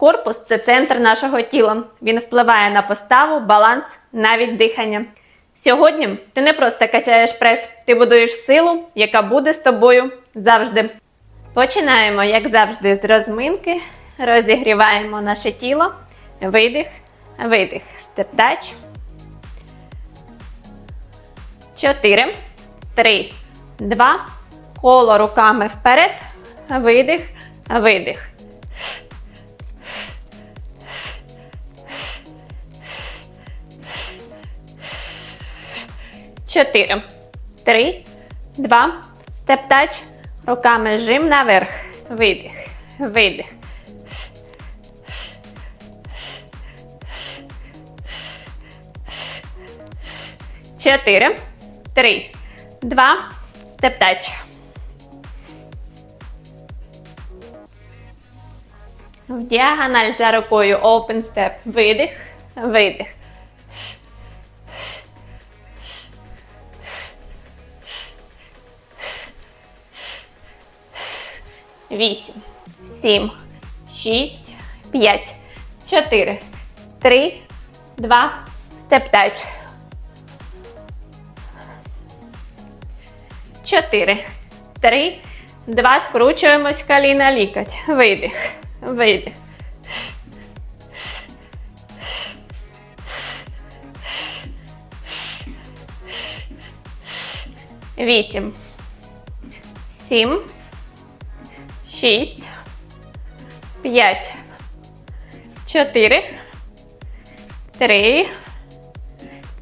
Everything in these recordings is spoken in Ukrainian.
Корпус це центр нашого тіла. Він впливає на поставу, баланс, навіть дихання. Сьогодні ти не просто качаєш прес, ти будуєш силу, яка буде з тобою завжди. Починаємо, як завжди, з розминки. Розігріваємо наше тіло. Видих, видих. Степ-тач. Чотири, три, два. Коло руками вперед. Видих, видих. Чотири, три, два. Степ-тач. Руками жим наверх. Видих, видих. Чотири, три, два. Степ-тач. В діагональ за рукою open step. Видих, видих. Вісім, сім, шість, п'ять, чотири, три, два, степ-тач. Чотири, три, два. Скручуємось коліна лікоть. Видих, видих. Вісім, сім, шість, п'ять, чотири, три,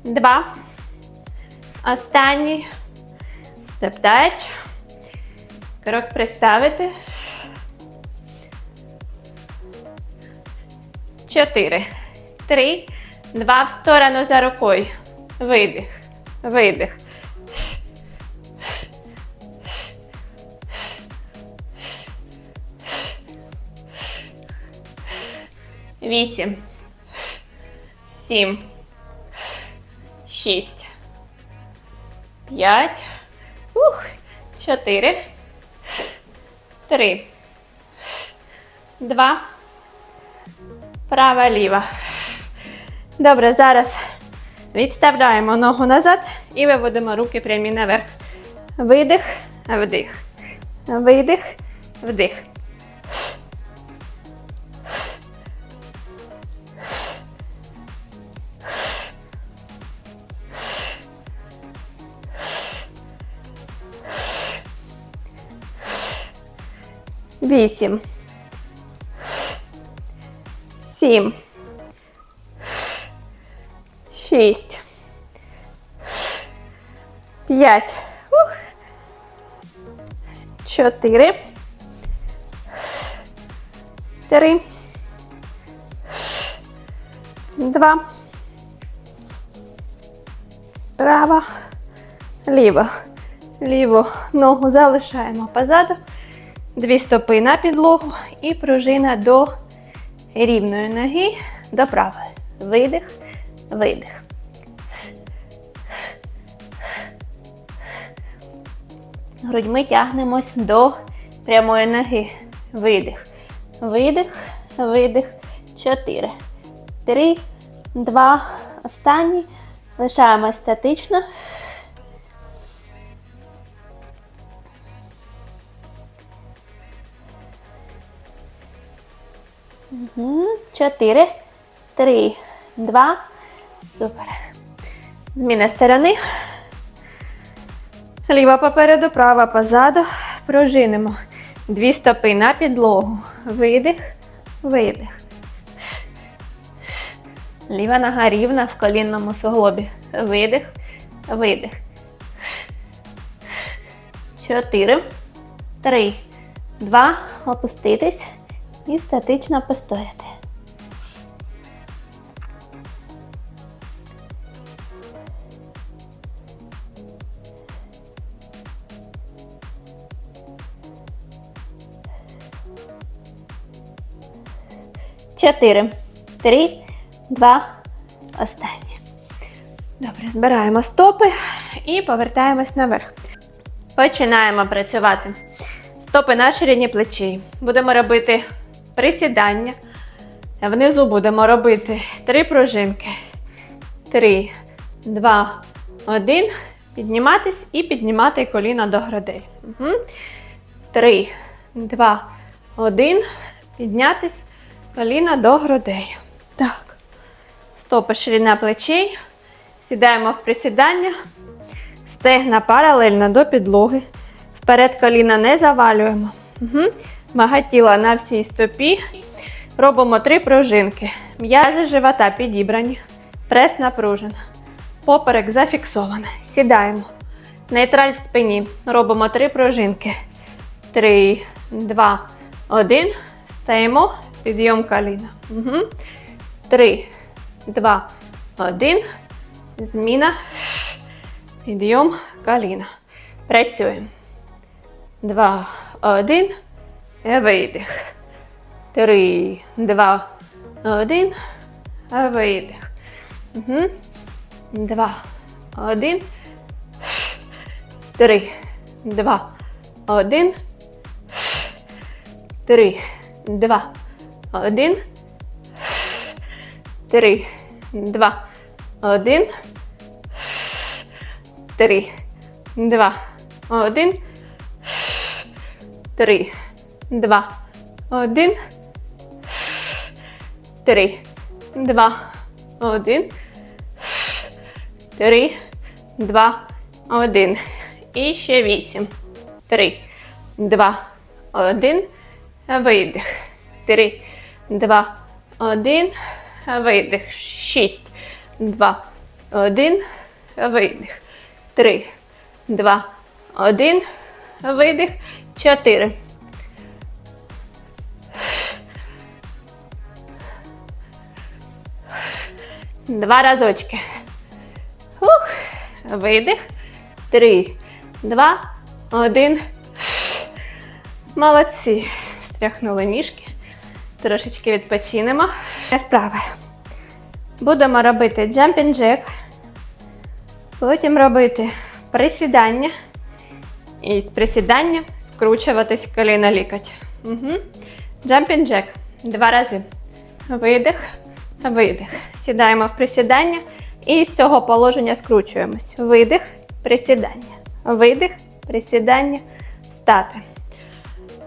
два. Останній. Степ-тач. Крок приставити. Чотири. Три. Два в сторону за рукою. Видих. Видих. Вісім. Сім. Шість. П'ять. Чотири. Три. Два. Права, ліва. Добре, зараз відставляємо ногу назад і виводимо руки прямі наверх. Видих, вдих. Видих, вдих. Вісім. Сім. Шість. П'ять. Чотири. Три. Два. Права. Ліва. Ліву ногу залишаємо позаду. Дві стопи на підлогу і пружина до рівної ноги до правої. Видих, видих. Грудьми тягнемось до прямої ноги. Видих. Видих, видих. Чотири. Три, два. Останній. Лишаємось статично. Мгм. Чотири, три, два. Супер. Зміна сторони. Ліва попереду, права позаду. Пружинимо. Дві стопи на підлогу. Видих, видих. Ліва нога рівна в колінному суглобі. Видих, видих. Чотири, три, два. Опуститись і статично постояти. Чотири, три, два, останнє. Добре, збираємо стопи і повертаємось наверх. Починаємо працювати. Стопи на ширині плечей. Будемо робити присідання. Внизу будемо робити три пружинки. Три, два, один. Підніматись і піднімати коліна до грудей. Угу. Три, два, один. Піднятись коліна до грудей. Так. Стопи ширина плечей. Сідаємо в присідання. Стегна паралельно до підлоги. Вперед коліна не завалюємо. Угу. Вага тіла на всій стопі. Робимо три пружинки. М'язи живота підібрані. Прес напружен. Поперек зафіксований. Сідаємо. Нейтраль в спині. Робимо три пружинки. Три, два, один. Стаємо. Підйом коліна. Угу. Три, два, один. Зміна. Підйом коліна. Працюємо. Два, один. Видих. Три, два, один. Видих. Угу. Два, один. Три, два, один. Три, два, один. Три, два, один. Три, два, один. Три, два, один. Три, два, один. Три, два, один. І ще вісім. Три, два, один. Видих. Три, два, один. Видих. Шість, два, один. Видих. Три, два, один. Видих. Чотири. Два разочки. Ух. Видих. Три, два, один. Молодці. Стряхнули ніжки. Трошечки відпочинемо. Вправи. Будемо робити jumping jack. Потім робити присідання. І з присідання скручуватись коліна лікоть. Угу. Jumping jack. Два рази. Видих, видих. Сідаємо в присідання і з цього положення скручуємось. Видих, присідання. Видих, присідання, встати.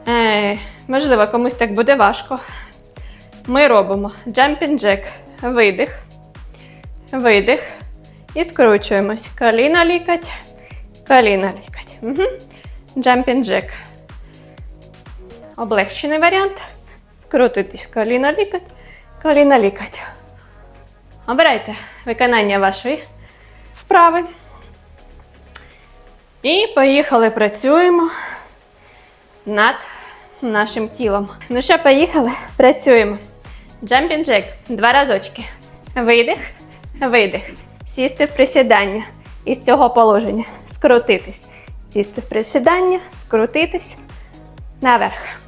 Е, можливо, комусь так буде важко. Ми робимо jumping jack. Видих, видих. І скручуємось. Коліна лікоть, коліна лікоть. Угу. Jumping jack. Облегчений варіант. Скрутитись коліна лікоть, коліна лікоть. Обирайте виконання вашої вправи. І поїхали, працюємо над нашим тілом. Ну що, поїхали? Працюємо. Jumping jack. Два разочки. Видих, видих. Сісти в присідання. І з цього положення скрутитись. Сісти в присідання, скрутитись. Наверх.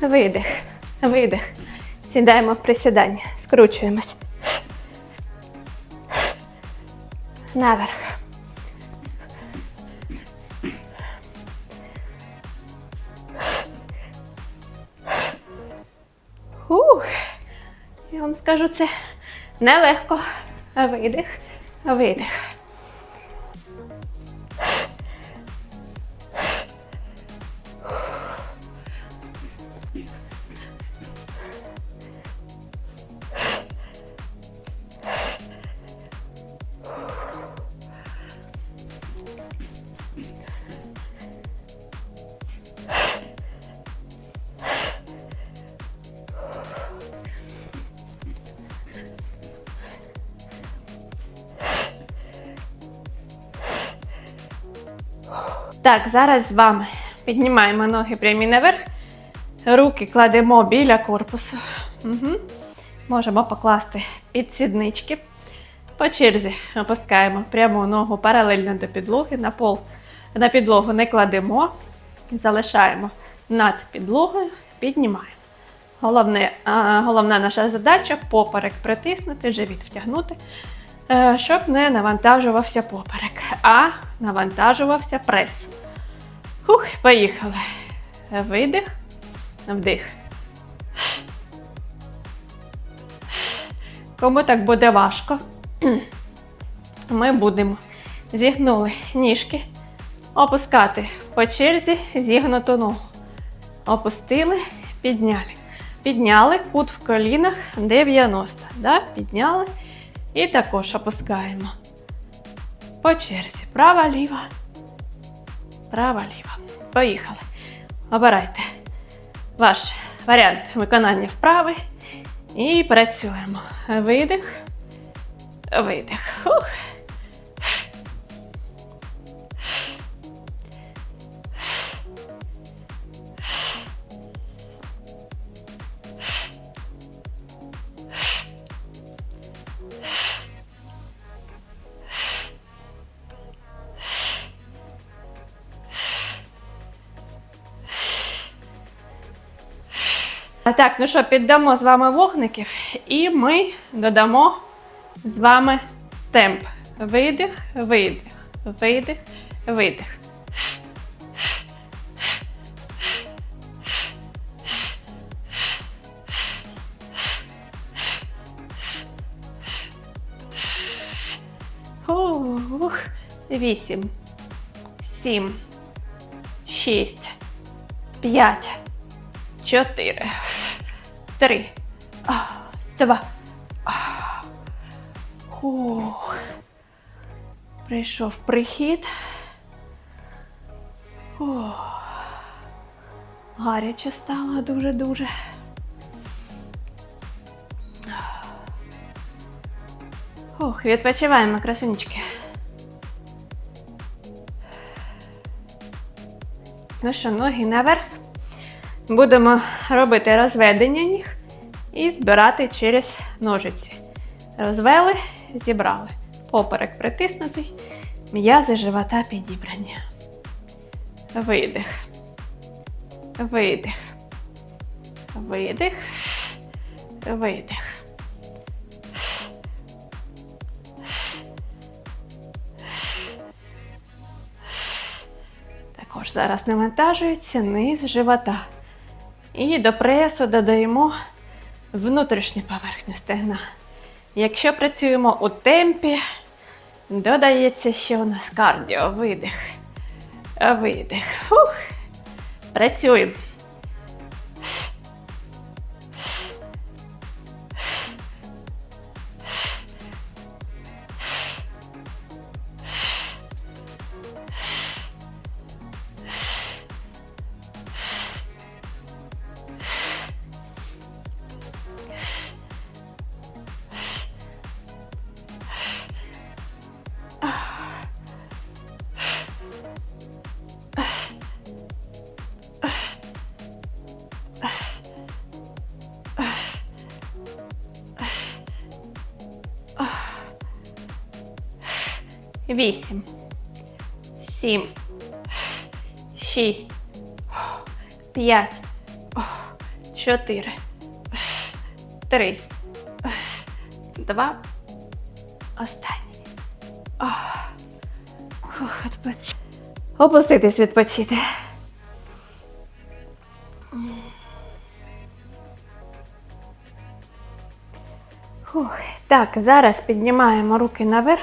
Видих, видих. Сідаємо в присідання. Скручуємось. Наверх. Ух. Я вам скажу, це нелегко. Видих, видих. Так, зараз з вами піднімаємо ноги прямі наверх. Руки кладемо біля корпусу. Угу. Можемо покласти під сіднички. По черзі опускаємо пряму ногу паралельно до підлоги. На пол на підлогу не кладемо. Залишаємо над підлогою, піднімаємо. Головне, головна наша задача поперек притиснути, живіт втягнути, е, щоб не навантажувався поперек, а навантажувався прес. Хух, поїхали. Видих, вдих. Кому так буде важко, ми будемо зігнули ніжки, опускати по черзі зігнуту ногу. Опустили, підняли. Підняли кут в колінах 90. Да? Підняли і також опускаємо. По черзі. Права-ліва. Права, ліва. Поїхали. Обирайте ваш варіант виконання вправи. І працюємо. Видих. Видих. Фух. Так, ну що, піддамо з вами вогників, і ми додамо з вами темп. Видих, видих, видих, видих. Ух, вісім, сім, шість, п'ять, чотири, три, два. Ух. Прийшов прихід. Ух. Гаряче стало дуже-дуже. Ох, відпочиваємо, красунечки. Ну що, ноги наверх. Будемо робити розведення ніг і збирати через ножиці. Розвели, зібрали. Поперек притиснутий, м'язи живота підібрані. Видих. Видих. Видих. Видих. Також зараз навантажується низ живота. І до пресу додаємо внутрішню поверхню стегна. Якщо працюємо у темпі, додається ще у нас кардіо. Видих. Видих. Фух. Працюємо. Вісім. Сім. Шість. П'ять. Чотири. Три. Два. Останній. Відпоч- Опуститись відпочити. Фух. Так, зараз піднімаємо руки наверх.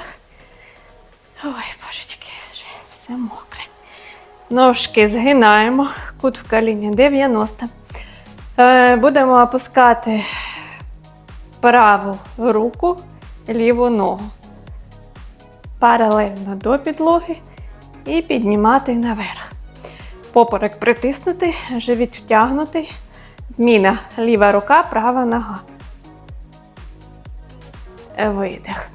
Ножки згинаємо, кут в коліні 90. Е, будемо опускати праву руку, ліву ногу. Паралельно до підлоги і піднімати наверх. Поперек притиснутий, живіт втягнутий. Зміна ліва рука, права нога. Видих.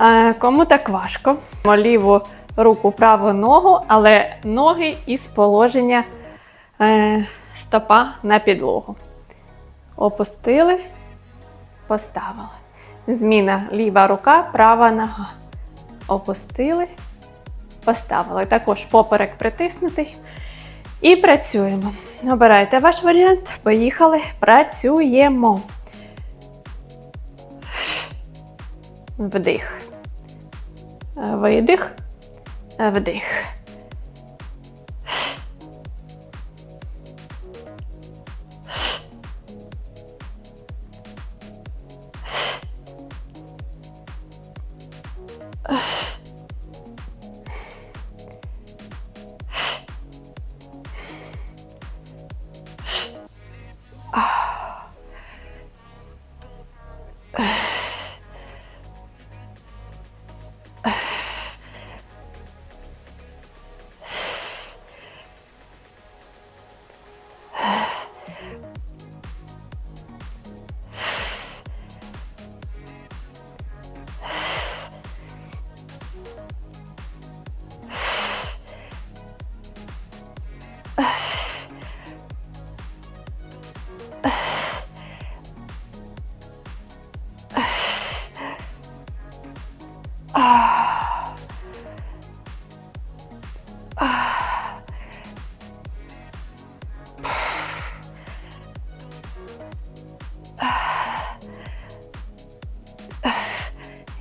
Е, Кому так важко? Ліву руку, праву ногу, але ноги із положення е, стопа на підлогу. Опустили, поставили. Зміна ліва рука, права нога. Опустили, поставили. Також поперек притиснутий. І працюємо. Обирайте ваш варіант. Поїхали. Працюємо. Вдих. Видих. Вдих.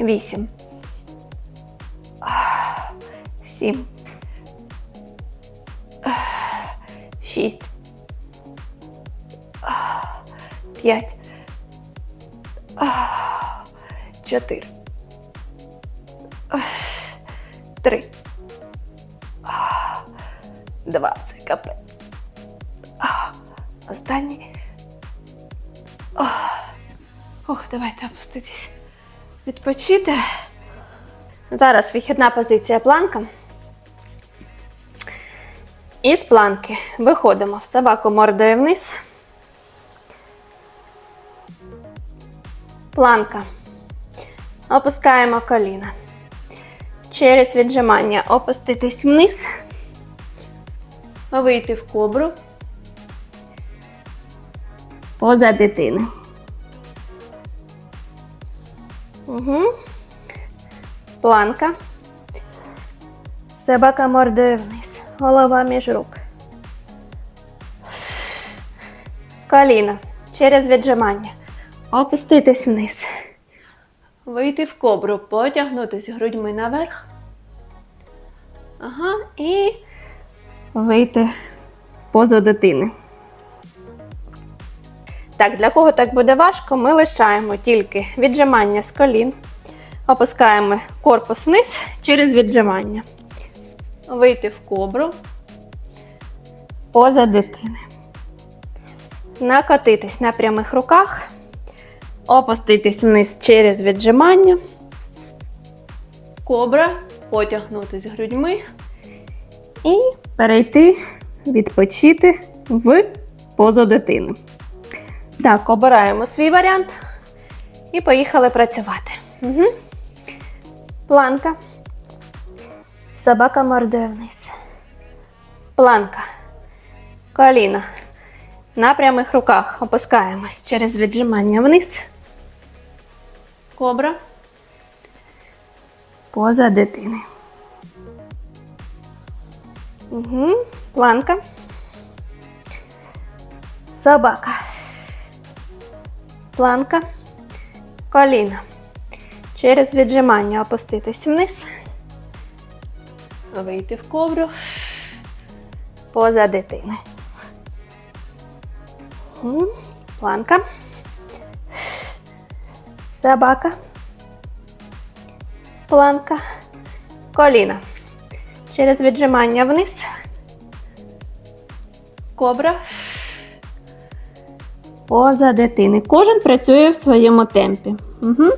Вісім. Сім. Шість. П'ять. Чотири. Три. Два. Це капець. Останній. Ох, давайте опуститись. Відпочити. Зараз вихідна позиція планка. І з планки виходимо в собаку мордою вниз. Планка. Опускаємо коліна. Через віджимання опуститись вниз. Вийти в кобру. Поза дитини. Угу. Планка. Собака мордою вниз. Голова між рук. Коліна. Через віджимання. Опуститись вниз. Вийти в кобру, потягнутись грудьми наверх. Ага, і вийти в позу дитини. Так, для кого так буде важко, ми лишаємо тільки віджимання з колін. Опускаємо корпус вниз через віджимання. Вийти в кобру. Поза дитини. Накотитись на прямих руках. Опуститись вниз через віджимання. Кобра. Потягнутись грудьми. І перейти, відпочити в позу дитини. Так, обираємо свій варіант і поїхали працювати. Угу. Планка. Собака мордою вниз. Планка. Коліна. На прямих руках опускаємось через віджимання вниз. Кобра. Поза дитини. Угу. Планка. Собака. Планка. Коліна. Через віджимання опуститись вниз. Вийти в ковру. Поза дитини. Планка. Собака. Планка. Коліна. Через віджимання вниз. Кобра. Поза дитини. Кожен працює в своєму темпі. Угу.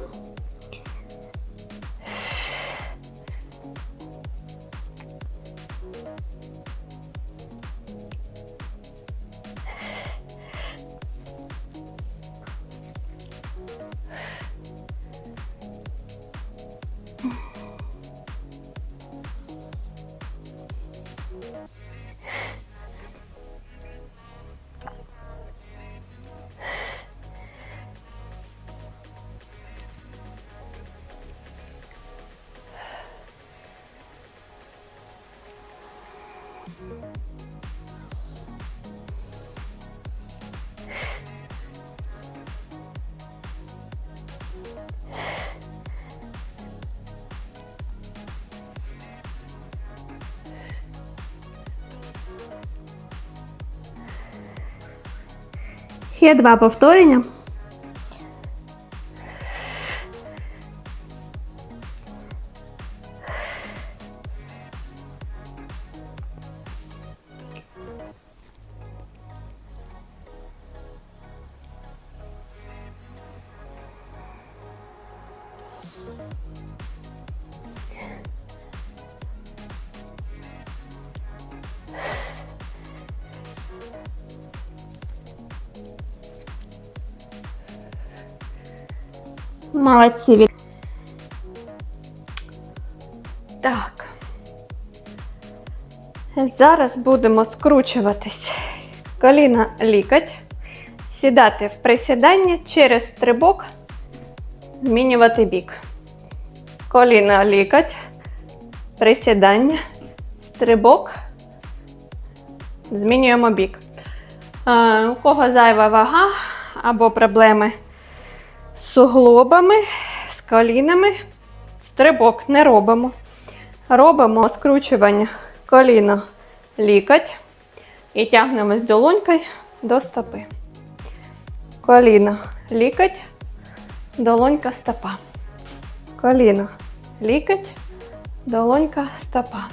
Ще два повторення. Молодці. Так. Зараз будемо скручуватись. Коліна лікоть. Сідати в присідання через стрибок, змінювати бік. Коліна лікоть. Присідання, стрибок. Змінюємо бік. Е, у кого зайва вага або проблеми суглобами, з колінами. Стрибок не робимо. Робимо скручування коліна лікоть і тягнемось долонькою до стопи. Коліно лікоть, долонька стопа. Коліно лікоть, долонька стопа.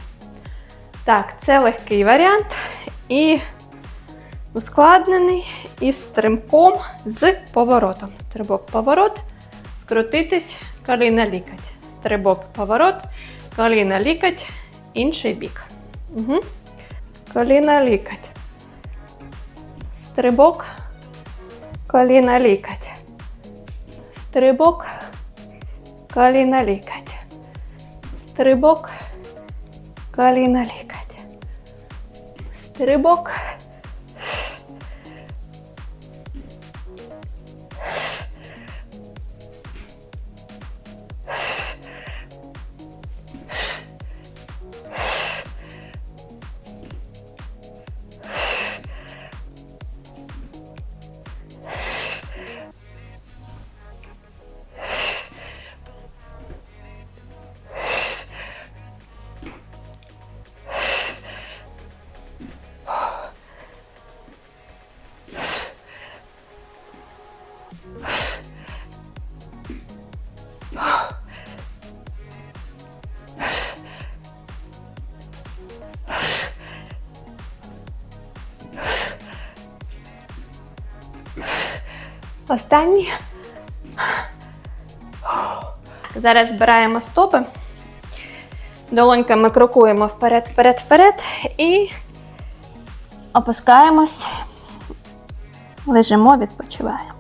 Так, це легкий варіант і ускладнений із стримком з поворотом. Стрибок, поворот, скрутитись, коліна лікоть. Стрибок, поворот, коліна лікоть, інший бік. Угу. Коліна лікоть. Стрибок, коліна лікоть. Стрибок, коліна лікоть. Стрибок, коліна лікоть. Стрибок. Останній. Зараз збираємо стопи. Долоньками крокуємо вперед, вперед, вперед і опускаємось. Лежимо, відпочиваємо.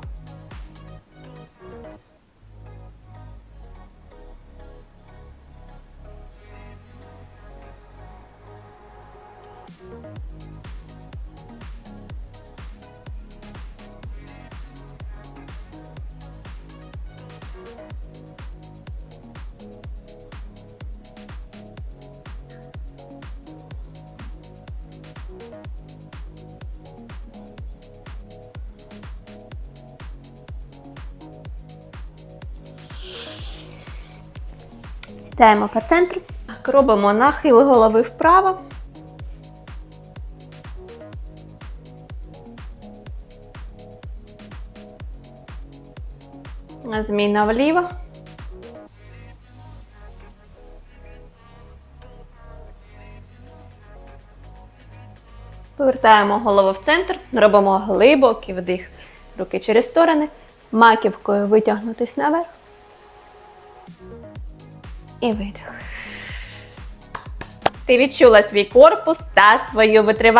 Сідаємо по центру. Робимо нахил голови вправо. Зміна вліво. Повертаємо голову в центр, робимо глибокий вдих. Руки через сторони, маківкою витягнутись наверх. І видих. Ти відчула свій корпус та свою витривалість.